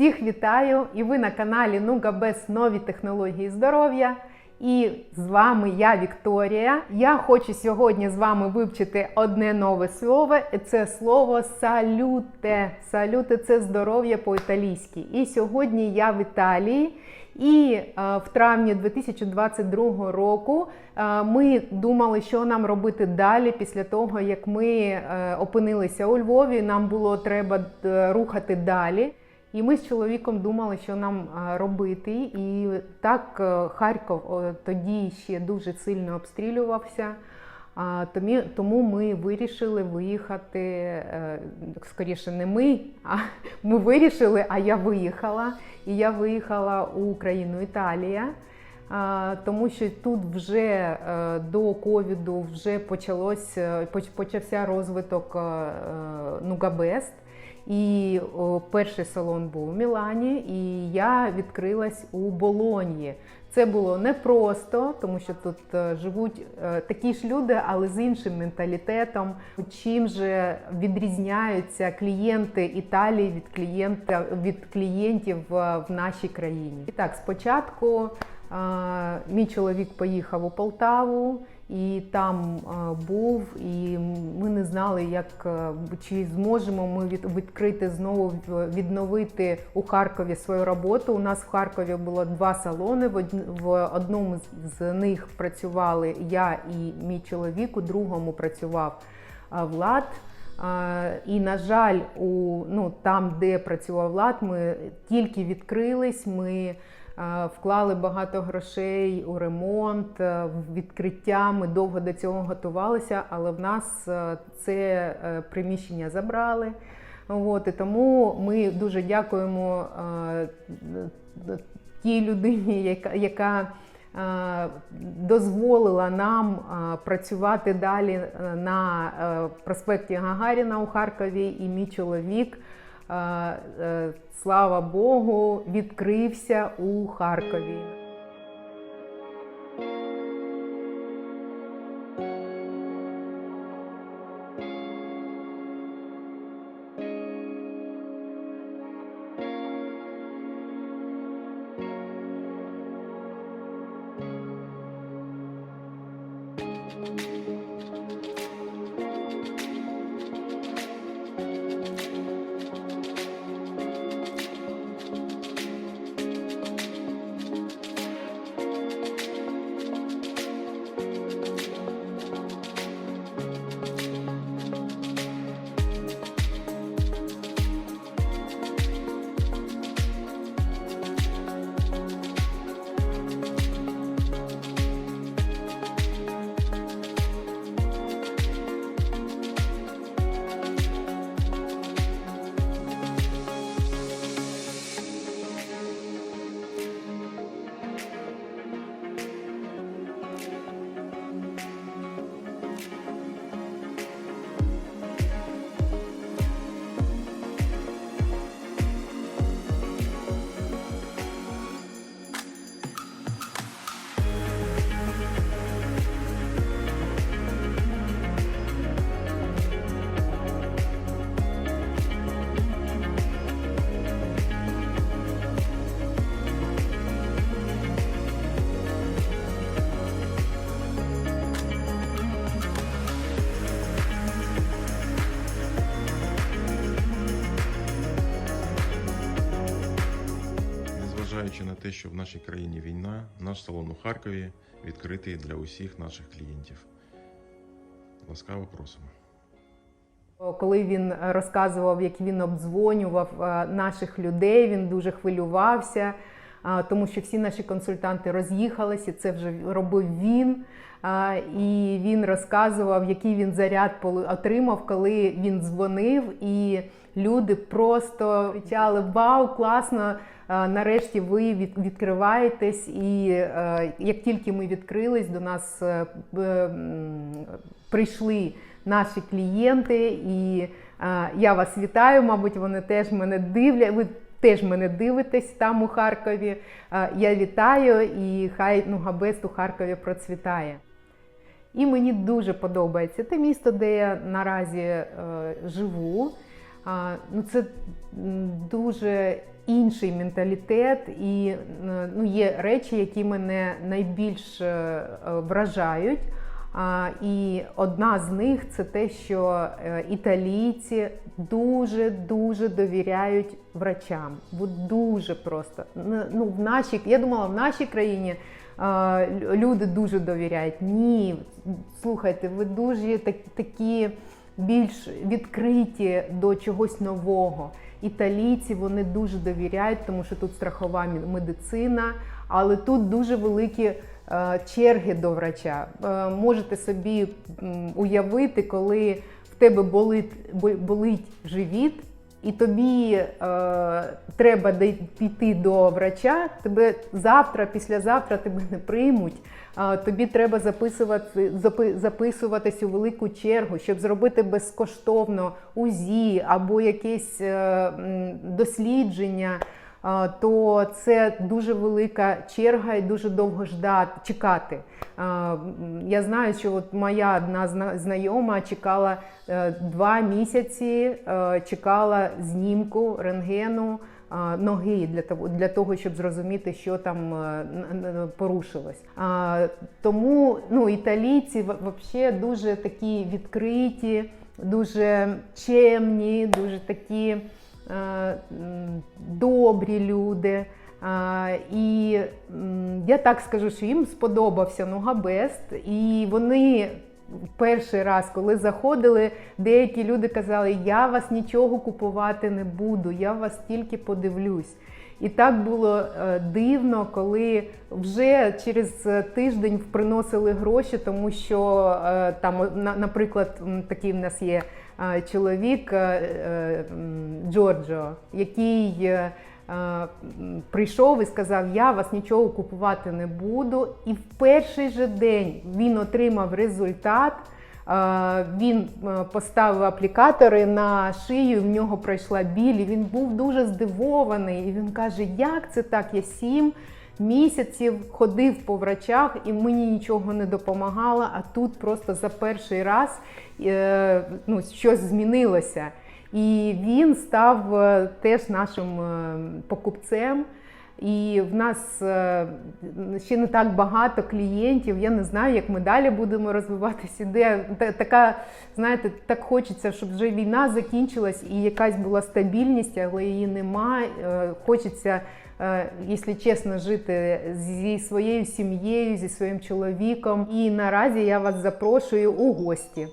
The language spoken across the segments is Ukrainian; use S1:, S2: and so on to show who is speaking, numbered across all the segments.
S1: Всіх вітаю! І ви на каналі Нуга без нові технології здоров'я. І з вами я, Вікторія. Я хочу сьогодні з вами вивчити одне нове слово. і Це слово салюте. Салюте це здоров'я по-італійськи. І сьогодні я в Італії. І е, в травні 2022 року е, ми думали, що нам робити далі після того, як ми е, опинилися у Львові. Нам було треба рухати далі. І ми з чоловіком думали, що нам е, робити. І так е, Харків тоді ще дуже сильно обстрілювався. Тому, ми вирішили виїхати, е, скоріше, не ми, а ми вирішили, а я виїхала. І я виїхала у країну Італія, тому що тут вже до ковіду вже почалось, почався розвиток Нугабест. І о, перший салон був у Мілані, і я відкрилась у Болоньї. Це було непросто, тому що тут е, живуть е, такі ж люди, але з іншим менталітетом. Чим же відрізняються клієнти Італії від клієнта від клієнтів е, в нашій країні? І так, спочатку мій чоловік поїхав у Полтаву. І там е, був, і ми не знали, як е, чи зможемо ми від, відкрити знову відновити у Харкові свою роботу. У нас в Харкові було два салони. В в одному з- них працювали я і мій чоловік, у другому працював е, Влад. І, на жаль, у ну там, де працював Влад, ми тільки відкрились. Ми вклали багато грошей у ремонт, е, в відкриття. Ми довго до цього готувалися, але в нас е, це е, приміщення забрали. От, і тому ми дуже дякуємо тій людині, яка, яка дозволила нам працювати далі на проспекті Гагаріна у Харкові, і мій чоловік, слава Богу, відкрився у Харкові.
S2: Незважаючи на те, що в нашій країні війна, наш салон у Харкові відкритий для усіх наших клієнтів. Ласкаво просимо.
S1: Коли він розказував, як він обдзвонював е, наших людей, він дуже хвилювався, е, тому що всі наші консультанти роз'їхалися. Це вже робив він. Е, І він розказував, який він заряд отримав, коли він дзвонив, і люди просто кричали: Вау, класно! Е, Нарешті ви відкриваєтесь, і е, як тільки ми відкрились, до нас е, прийшли наші клієнти, і я вас вітаю. Мабуть, вони теж мене дивлять. Ви теж мене дивитесь там у Харкові. Я вітаю і хай Нугабест у Харкові процвітає. І мені дуже подобається те місто, де я наразі е, живу. А, ну, це дуже інший менталітет, і е, ну, є речі, які мене найбільш е, вражають. І одна з них це те, що е, італійці дуже дуже довіряють врачам. Дуже просто. Ну, в нашій, я думала, в нашій країні люди дуже довіряють. Ні, слухайте, ви дуже так, такі більш відкриті до чогось нового. Італійці вони дуже довіряють, тому що тут страхова медицина, але тут дуже великі е, черги до врача. Е, можете собі уявити, коли в тебе болить, бо- болить живіт, і тобі е, треба піти до врача, тебе завтра, післязавтра тебе не приймуть. Е, тобі треба записувати, запи- записуватись у велику чергу, щоб зробити безкоштовно УЗІ або якесь е, дослідження. То це дуже велика черга і дуже довго ждати, чекати. Я знаю, що от моя одна знайома чекала е, два місяці, е, чекала знімку рентгену ноги для того, для того, щоб зрозуміти, що там е, порушилось. Тому ну, італійці взагалі дуже такі відкриті, дуже чемні, дуже такі добрі люди. І я так скажу, що їм сподобався Нугабест, і вони перший раз, коли заходили, деякі люди казали: Я вас нічого купувати не буду, я вас тільки подивлюсь. І так було е, дивно, коли вже через е, тиждень приносили гроші, тому що е, там, наприклад, такий в нас є е, чоловік е, е, Джорджо, який е, е, прийшов і сказав: Я вас нічого купувати не буду. І в перший же день він отримав результат. Е, Він е, поставив аплікатори на шию, в нього пройшла біль. і Він був дуже здивований. І він каже: Як це так? Я сім місяців ходив по врачах, і мені нічого не допомагало. А тут просто за перший раз е, ну, щось змінилося. І він став е, теж нашим е, покупцем. І в нас е, ще не так багато клієнтів. Я не знаю, як ми далі будемо розвиватися. Та- така, знаєте, так хочеться, щоб вже війна закінчилась і якась була стабільність, але її немає. Хочеться, е, якщо чесно, жити зі своєю сім'єю, зі своїм чоловіком. І наразі я вас запрошую у гості.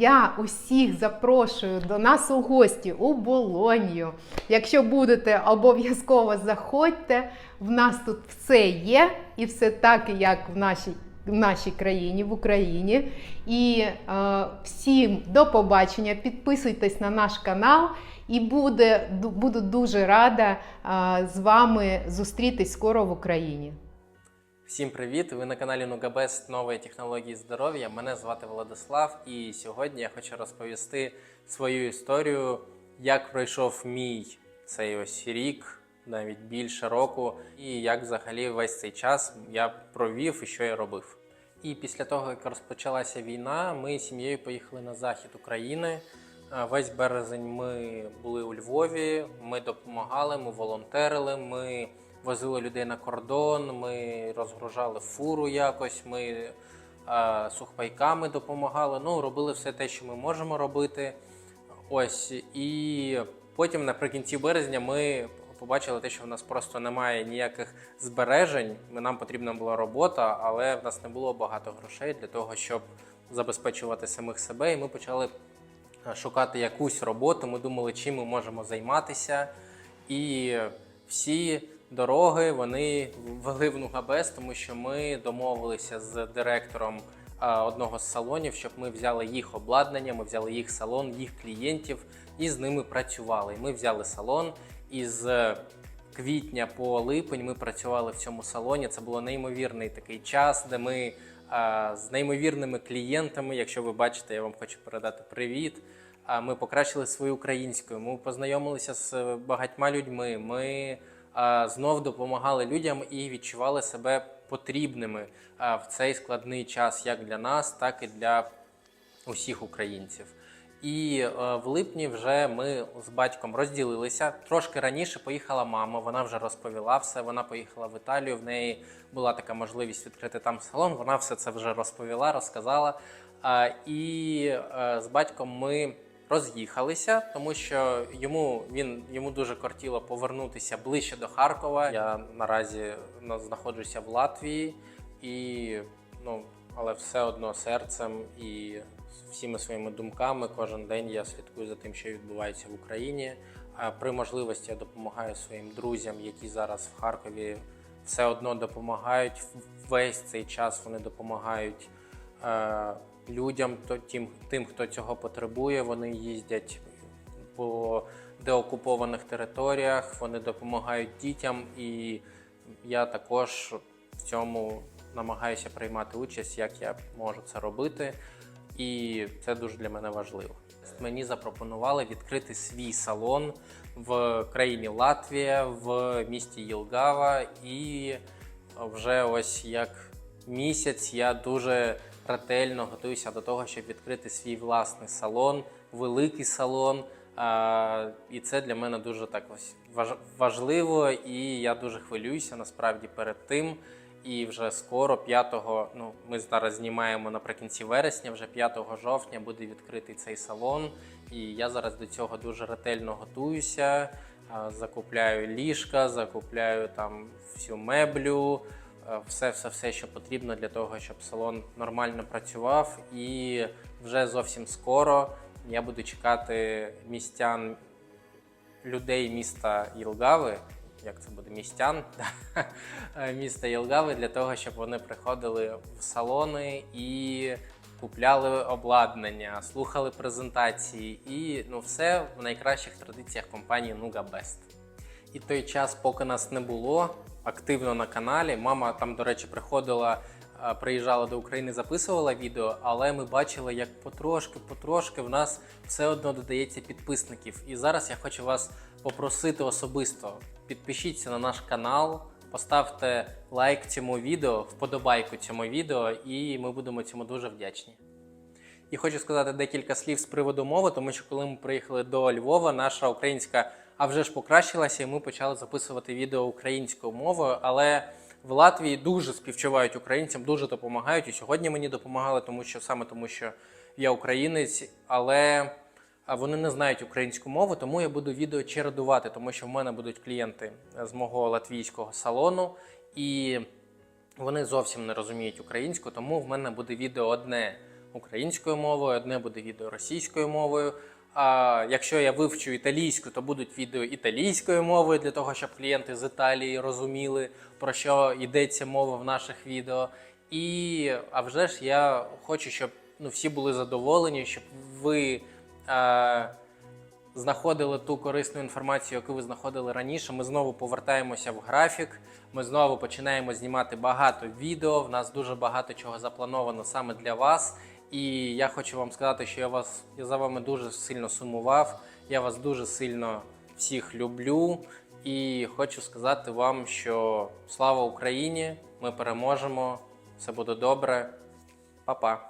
S1: Я усіх запрошую до нас у гості у Болонью. Якщо будете, обов'язково заходьте. В нас тут все є і все так, як в нашій, в нашій країні, в Україні. І е, всім до побачення. Підписуйтесь на наш канал, і буде, буду дуже рада е, з вами зустрітись скоро в Україні.
S3: Всім привіт! Ви на каналі Нугабест нової технології здоров'я. Мене звати Владислав, і сьогодні я хочу розповісти свою історію, як пройшов мій цей ось рік, навіть більше року, і як взагалі весь цей час я провів і що я робив. І після того, як розпочалася війна, ми з сім'єю поїхали на захід України. Весь березень ми були у Львові, ми допомагали, ми волонтерили, ми возили людей на кордон, ми розгружали фуру якось, ми е, сухпайками допомагали. Ну, робили все те, що ми можемо робити. Ось і потім наприкінці березня ми побачили те, що в нас просто немає ніяких збережень. Нам потрібна була робота, але в нас не було багато грошей для того, щоб забезпечувати самих себе. І ми почали шукати якусь роботу. Ми думали, чим ми можемо займатися. І всі дороги вони вели в Нугабес, тому що ми домовилися з директором е, одного з салонів, щоб ми взяли їх обладнання, ми взяли їх салон, їх клієнтів і з ними працювали. Ми взяли салон із квітня по липень ми працювали в цьому салоні. Це було неймовірний такий час, де ми а, з неймовірними клієнтами. Якщо ви бачите, я вам хочу передати привіт. Ми покращили свою українську. Ми познайомилися з багатьма людьми. Ми знов допомагали людям і відчували себе потрібними в цей складний час, як для нас, так і для усіх українців. І е, в липні вже ми з батьком розділилися. Трошки раніше поїхала мама, вона вже розповіла все. Вона поїхала в Італію. В неї була така можливість відкрити там салон. Вона все це вже розповіла, розказала. І е, з батьком ми роз'їхалися, тому що йому він йому дуже кортіло повернутися ближче до Харкова. Я наразі знаходжуся в Латвії і ну, але все одно серцем і всіми своїми думками кожен день я слідкую за тим, що відбувається в Україні. При можливості я допомагаю своїм друзям, які зараз в Харкові все одно допомагають весь цей час. Вони допомагають е, людям, то тим, тим, хто цього потребує. Вони їздять по деокупованих територіях, вони допомагають дітям, і я також в цьому намагаюся приймати участь, як я можу це робити. І це дуже для мене важливо. Мені запропонували відкрити свій салон в країні Латвія, в місті Єлгава. І вже ось як місяць я дуже ретельно готуюся до того, щоб відкрити свій власний салон, великий салон. І це для мене дуже так ось важ- важливо, і я дуже хвилююся насправді перед тим. І вже скоро, 5, ну ми зараз знімаємо наприкінці вересня, вже 5 жовтня буде відкритий цей салон. І я зараз до цього дуже ретельно готуюся. Закупляю ліжка, закупляю там всю меблю, все, все, все, що потрібно для того, щоб салон нормально працював. І вже зовсім скоро я буду чекати містян людей міста Єлгави, як це буде? Містян? Е, міста Єлгави, для того, щоб вони приходили в салони і купляли обладнання, слухали презентації, і ну все в найкращих традиціях компанії Nuga Best. І той час, поки нас не було активно на каналі. Мама там, до речі, приходила, е, приїжджала до України, записувала відео, але ми бачили, як потрошки-потрошки в нас все одно додається підписників. І зараз я хочу вас попросити особисто: підпишіться на наш канал, поставте лайк цьому відео, вподобайку цьому відео, і ми будемо цьому дуже вдячні. І хочу сказати декілька слів з приводу мови, тому що коли ми приїхали до Львова, наша українська а вже ж покращилася, і ми почали записувати відео українською мовою. Але в Латвії дуже співчувають українцям, дуже допомагають. І сьогодні мені допомагали, тому що саме тому, що я українець, але вони не знають українську мову, тому я буду відео чередувати, тому що в мене будуть клієнти з мого латвійського салону, і вони зовсім не розуміють українську, тому в мене буде відео одне українською мовою, одне буде відео російською мовою. А якщо я вивчу італійську, то будуть відео італійською мовою для того, щоб клієнти з Італії розуміли, про що йдеться мова в наших відео. І а вже ж я хочу, щоб ну, всі були задоволені, щоб ви е, знаходили ту корисну інформацію, яку ви знаходили раніше. Ми знову повертаємося в графік. Ми знову починаємо знімати багато відео. В нас дуже багато чого заплановано саме для вас. І я хочу вам сказати, що я вас я за вами дуже сильно сумував. Я вас дуже сильно всіх люблю. І хочу сказати вам, що слава Україні! Ми переможемо! Все буде добре. Па-па!